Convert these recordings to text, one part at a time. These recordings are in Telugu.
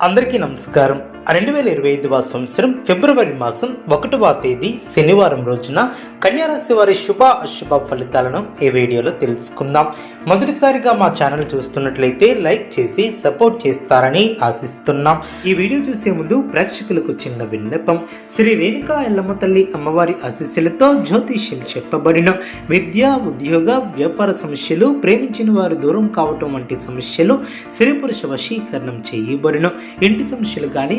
అందరికీ నమస్కారం. రెండు వేల ఇరవై ఐదవ సంవత్సరం ఫిబ్రవరి మాసం ఒకటవ తేదీ శనివారం రోజున కన్యారాశి వారి శుభ అశుభ ఫలితాలను ఈ వీడియోలో తెలుసుకుందాం. మొదటిసారిగా మా ఛానల్ చూస్తున్నట్లయితే లైక్ చేసి సపోర్ట్ చేస్తారని ఆశిస్తున్నాం. ఈ వీడియో చూసే ముందు ప్రేక్షకులకు చిన్న విన్నపం. శ్రీ రేణుకా ఎల్లమ్మ తల్లి అమ్మవారి ఆశీస్సులతో జ్యోతిష్యం చెప్పబడిన విద్య ఉద్యోగ వ్యాపార సమస్యలు ప్రేమించిన వారు దూరం కావటం వంటి సమస్యలు స్త్రీ పురుష వశీకరణం చేయబడిన. ఇంటి సమస్యలు కానీ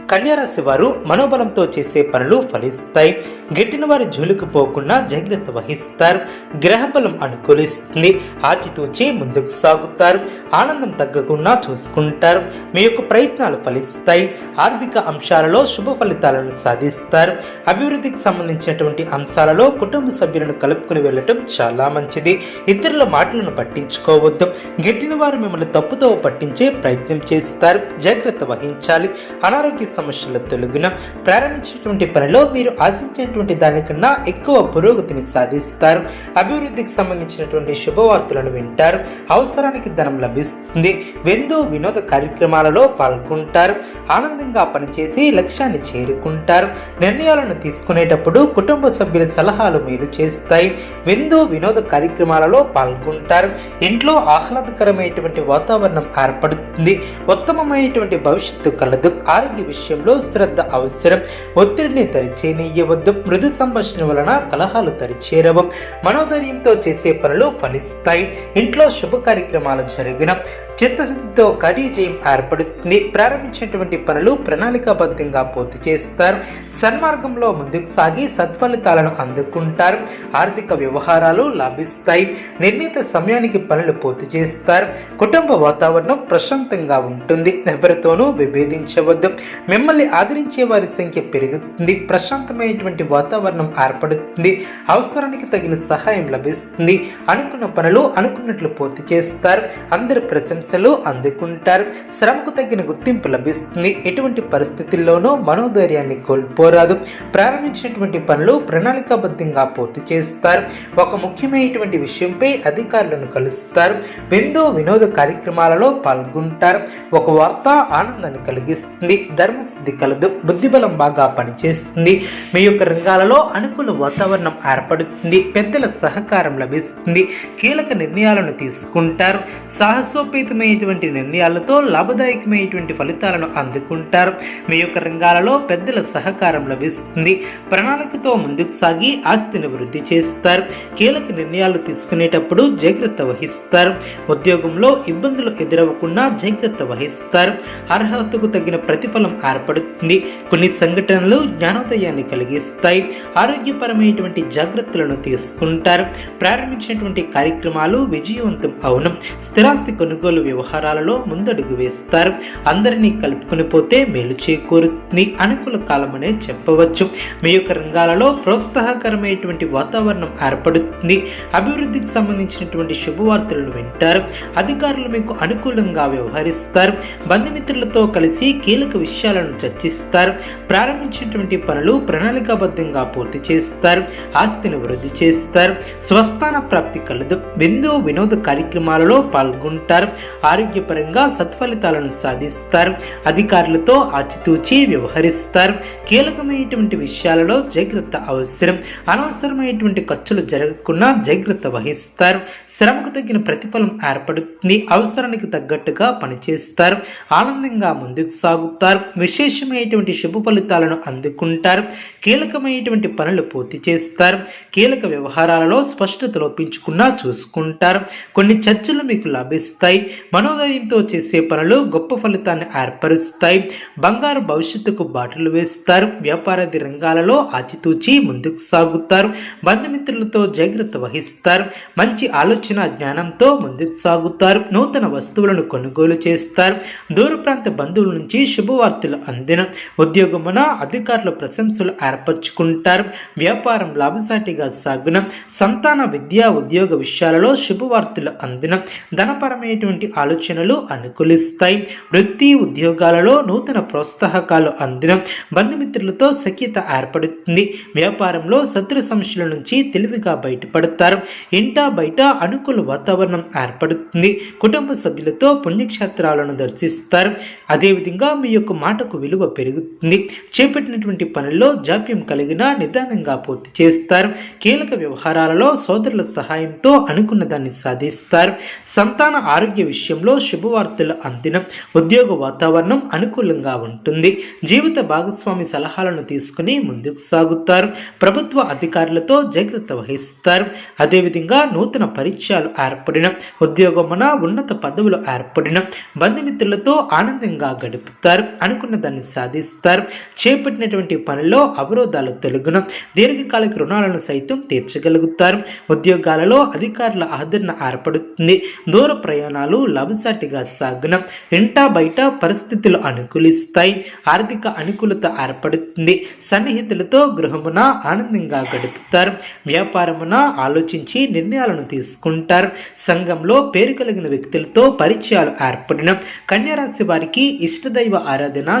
కన్యారాశి వారు మనోబలంతో చేసే పనులు ఫలిస్తాయి. గిట్టిన వారి జోలికి పోకుండా జాగ్రత్త వహిస్తారు. గ్రహబలం అనుకూలిస్తుంది. ఆచితూచి ముందుకు సాగుతారు. ఆనందం తగ్గకుండా చూసుకుంటారు. మీ యొక్క ప్రయత్నాలు ఫలిస్తాయి. ఆర్థిక అంశాలలో శుభ ఫలితాలను సాధిస్తారు. అభివృద్ధికి సంబంధించినటువంటి అంశాలలో కుటుంబ సభ్యులను కలుపుకుని వెళ్ళటం చాలా మంచిది. ఇతరుల మాటలను పట్టించుకోవద్దు. గిట్టిన వారు మిమ్మల్ని తప్పుతో పట్టించే ప్రయత్నం చేస్తారు. జాగ్రత్త వహించాలి. అనారోగ్య సమస్యల తొలగిన ప్రారంభించినటువంటి పనిలో మీరు ఆశించినటువంటి దానికన్నా ఎక్కువ పురోగతిని సాధిస్తారు. అభివృద్ధికి సంబంధించినటువంటి శుభవార్తలను వింటారు. అవసరానికి ధనం లభిస్తుంది. విందు వినోద కార్యక్రమాలలో పాల్గొంటారు. ఆనందంగా పనిచేసి లక్ష్యాన్ని చేరుకుంటారు. నిర్ణయాలను తీసుకునేటప్పుడు కుటుంబ సభ్యుల సలహాలు మేలు చేస్తాయి. విందు వినోద కార్యక్రమాలలో పాల్గొంటారు. ఇంట్లో ఆహ్లాదకరమైనటువంటి వాతావరణం ఏర్పడుతుంది. ఉత్తమమైనటువంటి భవిష్యత్తు కలదు. ఆరోగ్య విషయంలో శ్రద్ధ అవసరం. ఒత్తిడిని తరిచేనీయవద్దు. మృదు సంభాషణ వలన కలహాలు తరిచేరవం. మనోధైర్యంతో చేసే పనులు ఫలిస్తాయి. ఇంట్లో శుభ కార్యక్రమాలు జరిగిన చిత్తశుద్ధితో కార్యజయం ఏర్పడుతుంది. ప్రారంభించినటువంటి పనులు ప్రణాళికాబద్ధంగా పూర్తి చేస్తారు. సన్మార్గంలో ముందుకు సాగి సత్ఫలితాలను అందుకుంటారు. ఆర్థిక వ్యవహారాలు లాభిస్తాయి. నిర్ణీత సమయానికి పనులు పూర్తి చేస్తారు. కుటుంబ వాతావరణం ప్రశాంతంగా ఉంటుంది. ఎవరితోనూ విభేదించవద్దు. మిమ్మల్ని ఆదరించే వారి సంఖ్య పెరుగుతుంది. ప్రశాంతమైనటువంటి వాతావరణం ఏర్పడుతుంది. అవసరానికి తగిన సహాయం లభిస్తుంది. అనుకున్న పనులు అనుకున్నట్లు పూర్తి చేస్తారు. అందరి ప్రశంసలు అందుకుంటారు. శ్రమకు తగిన గుర్తింపు లభిస్తుంది. ఎటువంటి పరిస్థితుల్లోనూ మనోధైర్యాన్ని కోల్పోరాదు. ప్రారంభించినటువంటి పనులు ప్రణాళికాబద్ధంగా పూర్తి చేస్తారు. ఒక ముఖ్యమైనటువంటి విషయంపై అధికారులను కలుస్తారు. విందు వినోద కార్యక్రమాలలో పాల్గొంటారు. ఒక వార్త ఆనందాన్ని కలిగిస్తుంది. ధర్మ ధర్మసిద్ధి కలదు బుద్ధిబలం బాగా పనిచేస్తుంది. మీ యొక్క రంగాలలో అనుకూల వాతావరణం ఏర్పడుతుంది. పెద్దల సహకారం లభిస్తుంది. కీలక నిర్ణయాలను తీసుకుంటారు. సాహసోపేతమైనటువంటి నిర్ణయాలతో లాభదాయకమైనటువంటి ఫలితాలను అందుకుంటారు. మీ యొక్క రంగాలలో పెద్దల సహకారం లభిస్తుంది. ప్రణాళికతో ముందుకు సాగి ఆస్తిని వృద్ధి చేస్తారు. కీలక నిర్ణయాలు తీసుకునేటప్పుడు జాగ్రత్త వహిస్తారు. ఉద్యోగంలో ఇబ్బందులు ఎదురవ్వకుండా జాగ్రత్త వహిస్తారు. అర్హతకు తగిన ప్రతిఫలం ఏర్పడుతుంది. కొన్ని సంఘటనలు జ్ఞానోదయాన్ని కలిగిస్తాయి. ఆరోగ్యపరమైనటువంటి జాగ్రత్తలను తీసుకుంటారు. ప్రారంభించినటువంటి కార్యక్రమాలు విజయవంతం అవును. స్థిరాస్తి కొనుగోలు వ్యవహారాలలో ముందడుగు వేస్తారు. అందరినీ కలుపుకుని పోతే మేలు చేకూరుతుంది. అనుకూల కాలం అనే చెప్పవచ్చు. మీ యొక్క రంగాలలో ప్రోత్సాహకరమైనటువంటి వాతావరణం ఏర్పడుతుంది. అభివృద్ధికి సంబంధించినటువంటి శుభవార్తలను వింటారు. అధికారులు మీకు అనుకూలంగా వ్యవహరిస్తారు. బంధుమిత్రులతో కలిసి కీలక విషయాలను చర్చిస్తారు. ప్రారంభించినటువంటి పనులు ప్రణాళికాబద్ధంగా పూర్తి చేస్తారు. ఆస్తిని వృద్ధి చేస్తారు. స్వస్థాన ప్రాప్తి కలదు. విందు వినోద కార్యక్రమాలలో పాల్గొంటారు. ఆరోగ్యపరంగా సత్ఫలితాలను సాధిస్తారు. అధికారులతో ఆచితూచి వ్యవహరిస్తారు. కీలకమైనటువంటి విషయాలలో జాగ్రత్త అవసరం. అనవసరమైనటువంటి ఖర్చులు జరగకుండా జాగ్రత్త వహిస్తారు. శ్రమకు తగిన ప్రతిఫలం ఏర్పడుతుంది. అవసరానికి తగ్గట్టుగా పనిచేస్తారు. ఆనందంగా ముందుకు సాగుతారు. విశేషమైనటువంటి శుభ ఫలితాలను అందుకుంటారు. కీలకమైనటువంటి పనులు పూర్తి చేస్తారు. కీలక వ్యవహారాలలో స్పష్టత లోపించుకున్నా చూసుకుంటారు. కొన్ని చర్చలు మీకు లభిస్తాయి. మనోధైర్యంతో చేసే పనులు గొప్ప ఫలితాన్ని ఏర్పరుస్తాయి. బంగారు భవిష్యత్తుకు బాటలు వేస్తారు. వ్యాపారాది రంగాలలో ఆచితూచి ముందుకు సాగుతారు. బంధుమిత్రులతో జాగ్రత్త వహిస్తారు. మంచి ఆలోచన జ్ఞానంతో ముందుకు సాగుతారు. నూతన వస్తువులను కొనుగోలు చేస్తారు. దూర ప్రాంత బంధువుల నుంచి శుభవార్తలు అందిన ఉద్యోగమున అధికారులు ప్రశంసలు ఏర్పరచుకుంటారు. వ్యాపారం లాభసాటిగా సాగున సంతాన విద్యా ఉద్యోగ విషయాలలో శుభవార్తలు అందిన ధనపరమైనటువంటి ఆలోచనలు అనుకూలిస్తాయి. వృత్తి ఉద్యోగాలలో నూతన ప్రోత్సాహకాలు అందిన బంధుమిత్రులతో సఖ్యత ఏర్పడుతుంది. వ్యాపారంలో శత్రు సమస్యల నుంచి తెలివిగా బయటపడతారు. ఇంటా బయట అనుకూల వాతావరణం ఏర్పడుతుంది. కుటుంబ సభ్యులతో పుణ్యక్షేత్రాలను దర్శిస్తారు. అదేవిధంగా మీ యొక్క మాటకు విలువ పెరుగుతుంది. చేపట్టినటువంటి పనుల్లో జాప్యం కలిగిన నిదానంగా పూర్తి చేస్తారు. కీలక వ్యవహారాలలో సోదరుల సహాయంతో అనుకున్న దాన్ని సాధిస్తారు. సంతాన ఆరోగ్య విషయంలో శుభవార్తలు అందిన ఉద్యోగ వాతావరణం అనుకూలంగా ఉంటుంది. జీవిత భాగస్వామి సలహాలను తీసుకుని ముందుకు సాగుతారు. ప్రభుత్వ అధికారులతో జాగ్రత్త వహిస్తారు. అదేవిధంగా నూతన పరిచయాలు ఏర్పడిన ఉద్యోగమున ఉన్నత పదవులు ఏర్పడిన బంధుమిత్రులతో ఆనందంగా గడుపుతారు. అనుకున్న దాన్ని సాధిస్తారు. చేపట్టినటువంటి పనుల్లో అవరోధాలు తొలగున. దీర్ఘకాలిక రుణాలను సైతం తీర్చగలుగుతారు. ఉద్యోగాలలో అధికారుల ఆదరణ ఏర్పడుతుంది. దూర ప్రయాణాలు లాభసాటిగా సాగున. ఇంటా బయట పరిస్థితులు అనుకూలిస్తాయి. ఆర్థిక అనుకూలత ఏర్పడుతుంది. సన్నిహితులతో గృహమున ఆనందంగా గడుపుతారు. వ్యాపారమున ఆలోచించి నిర్ణయాలను తీసుకుంటారు. సంఘంలో పేరు కలిగిన వ్యక్తులతో పరిచయాలు ఏర్పడిన. కన్యారాశి వారికి ఇష్టదైవ ఆరాధన